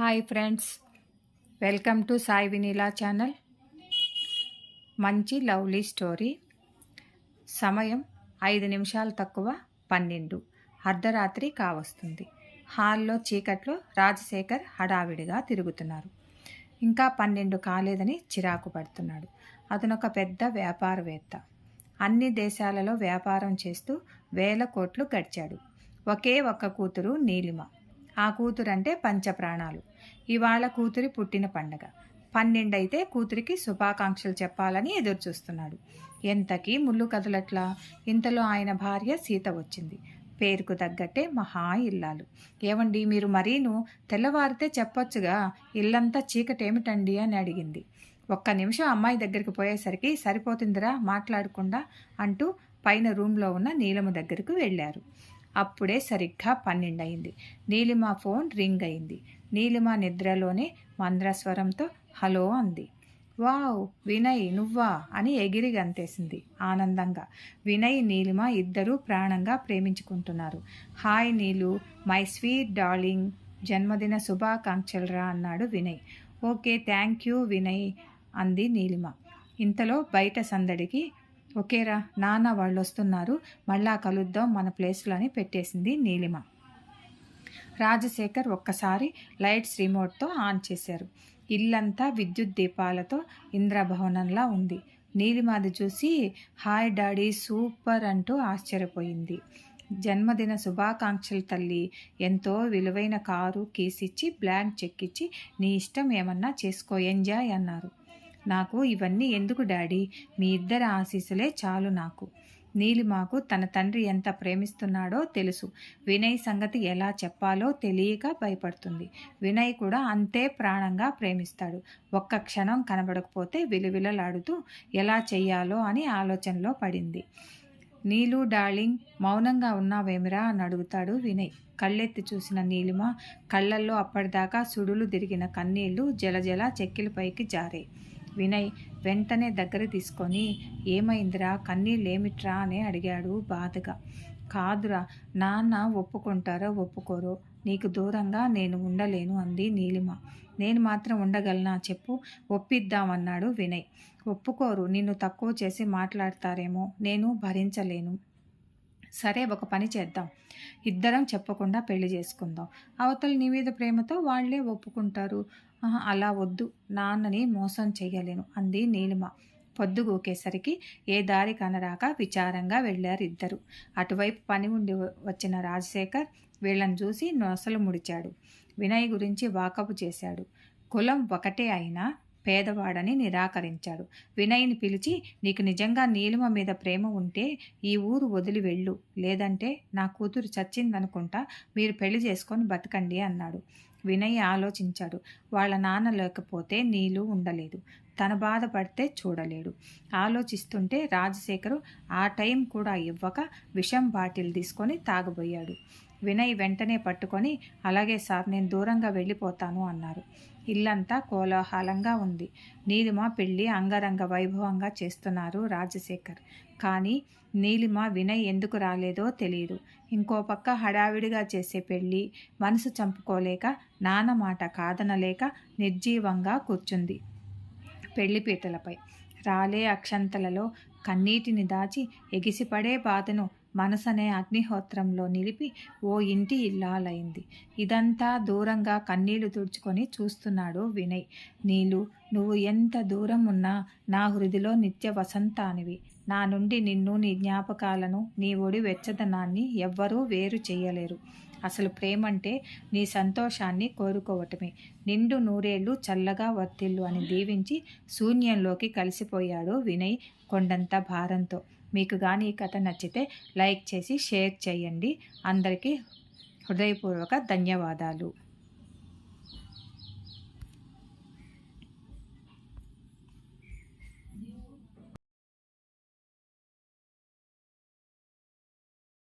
Hi friends welcome to Sai Vinila channel. మంచి lovely story. సమయం ఐదు నిమిషాలు తక్కువ పన్నెండు. అర్ధరాత్రి కావస్తుంది. హాల్లో చీకట్లో రాజశేఖర్ హడావిడిగా తిరుగుతున్నారు. ఇంకా పన్నెండు కాలేదని చిరాకు పడుతున్నాడు. అతను ఒక పెద్ద వ్యాపారవేత్త. అన్ని దేశాలలో వ్యాపారం చేస్తూ వేల కోట్లు గడిచాడు. ఒకే ఒక్క కూతురు నీలిమ. ఆ కూతురంటే పంచప్రాణాలు. ఇవాళ కూతురి పుట్టిన పండగ. పన్నెండైతే కూతురికి శుభాకాంక్షలు చెప్పాలని ఎదురుచూస్తున్నాడు. ఎంతకీ ముళ్ళు కదలట్లా? ఇంతలో ఆయన భార్య సీత వచ్చింది. పేరుకు తగ్గట్టే మహా ఇల్లాలు. ఏమండి మీరు మరీను తెల్లవారితే చెప్పొచ్చుగా ఇల్లంతా చీకటేమిటండి అని అడిగింది. ఒక్క నిమిషం అమ్మాయి దగ్గరికి పోయేసరికి సరిపోతుందిరా మాట్లాడకుండా అంటూ పైన రూమ్లో ఉన్న నీలము దగ్గరకు వెళ్ళారు. అప్పుడే సరిగ్గా పన్నెండు అయింది నీలిమ ఫోన్ రింగ్ అయింది నీలిమ నిద్రలోనే మంద్రస్వరంతో హలో అంది. వావ్ వినయ్ నువ్వా? అని ఎగిరి గంతేసింది ఆనందంగా. వినయ్ నీలిమ ఇద్దరూ ప్రాణంగా ప్రేమించుకుంటున్నారు. Hi Neelu my sweet darling జన్మదిన శుభాకాంక్షలరా అన్నాడు Vinay. Okay thank you Vinay అంది నీలిమ. ఇంతలో బయట సందడికి ఓకేరా నాన్న వాళ్ళు వస్తున్నారు మళ్ళా కలుద్దాం మన ప్లేస్లో అని పెట్టేసింది నీలిమ. రాజశేఖర్ ఒక్కసారి లైట్స్ రిమోట్తో ఆన్ చేశారు. ఇల్లంతా విద్యుత్ దీపాలతో ఇంద్రభవనంలా ఉంది. నీలిమాది చూసి హాయ్ డాడీ సూపర్ అంటూ ఆశ్చర్యపోయింది. జన్మదిన శుభాకాంక్షలు తల్లి ఎంతో విలువైన కారు కీసిచ్చి బ్లాంక్ చెక్ ఇచ్చి నీ ఇష్టం ఏమన్నా చేసుకో ఎంజాయ్ అన్నారు. నాకు ఇవన్నీ ఎందుకు డాడీ? మీ ఇద్దరి ఆశీస్సులే చాలు నాకు. నీలిమాకు తన తండ్రి ఎంత ప్రేమిస్తున్నాడో తెలుసు. వినయ్ సంగతి ఎలా చెప్పాలో తెలియక భయపడుతుంది. వినయ్ కూడా అంతే ప్రాణంగా ప్రేమిస్తాడు. ఒక్క క్షణం కనబడకపోతే విలువిలలాడుతూ ఎలా చెయ్యాలో అని ఆలోచనలో పడింది. నీలు డార్లింగ్ మౌనంగా ఉన్నావేమిరా అని అడుగుతాడు వినయ్. కళ్ళెత్తి చూసిన నీలిమ కళ్ళల్లో అప్పటిదాకా సుడులు తిరిగిన కన్నీళ్ళు జలజల చెక్కిలపైకి జారే. వినయ్ వెంటనే దగ్గర తీసుకొని ఏమైందిరా? కన్నీళ్ళేమిట్రా అని అడిగాడు బాధగా. కాదురా నాన్న ఒప్పుకుంటారో ఒప్పుకోరో నీకు దూరంగా నేను ఉండలేను అంది నీలిమ. నేను మాత్రం ఉండగలనా? చెప్పు ఒప్పిద్దామన్నాడు వినయ్. ఒప్పుకోరు నిన్ను తక్కువ చేసి మాట్లాడతారేమో నేను భరించలేను. సరే ఒక పని చేద్దాం. ఇద్దరం చెప్పకుండా పెళ్ళి చేసుకుందాం. అవతల నీ మీద ప్రేమతో వాళ్ళే ఒప్పుకుంటారు. అలా వద్దు. నాన్నని మోసం చేయలేను అంది నీలిమ. పొద్దుగోకేసరికి ఏ దారి కనరాక విచారంగా వెళ్ళారు ఇద్దరు. అటువైపు పని ఉండి వచ్చిన రాజశేఖర్ వీళ్ళని చూసి నొసలు ముడిచాడు. వినయ్ గురించి వాకపు చేశాడు. కులం ఒకటే అయినా పేదవాడని నిరాకరించాడు. వినయ్ని పిలిచి నీకు నిజంగా నీలిమ మీద ప్రేమ ఉంటే ఈ ఊరు వదిలి వెళ్ళు. లేదంటే నా కూతురు చచ్చిందనుకుంటా మీరు పెళ్ళి చేసుకొని బతకండి అన్నాడు. వినయ్ ఆలోచించాడు. వాళ్ళ నాన్న లేకపోతే నీళ్ళు ఉండలేదు. తన బాధపడితే చూడలేడు. ఆలోచిస్తుంటే రాజశేఖరు ఆ టైం కూడా ఇవ్వక విషం బాటిల్ తీసుకొని తాగబోయాడు. వినయ్ వెంటనే పట్టుకొని అలాగే సార్ నేను దూరంగా వెళ్ళిపోతాను అన్నారు. ఇల్లంతా కోలాహలంగా ఉంది. నీలిమ పెళ్ళి అంగరంగ వైభవంగా చేస్తున్నారు రాజశేఖర్. కానీ నీలిమ వినయ్ ఎందుకు రాలేదో తెలియదు ఇంకో పక్క హడావిడిగా చేసే పెళ్ళి మనసు చంపుకోలేక నాన్న మాట కాదనలేక నిర్జీవంగా కూర్చుంది పెళ్ళిపీటలపై. రాలే అక్షంతలలో కన్నీటిని దాచి ఎగిసిపడే బాధను మనసనే అగ్నిహోత్రంలో నిలిపి ఓ ఇంటి ఇల్లాలైంది. ఇదంతా దూరంగా కన్నీళ్ళు తుడుచుకొని చూస్తున్నాడు వినయ్. నీలు నువ్వు ఎంత దూరం ఉన్నా నా హృదిలో నిత్య వసంతానివి. నా నుండి నిన్ను నీ జ్ఞాపకాలను నీ ఒడి వెచ్చదనాన్ని ఎవ్వరూ వేరు చేయలేరు. అసలు ప్రేమంటే నీ సంతోషాన్ని కోరుకోవటమే. నిండు నూరేళ్ళు చల్లగా వర్తిల్లు అని దీవించి శూన్యంలోకి కలిసిపోయాడు వినయ్ కొండంత భారంతో. మీకు కానీ ఈ కథ నచ్చితే లైక్ చేసి షేర్ చేయండి. అందరికీ హృదయపూర్వక ధన్యవాదాలు.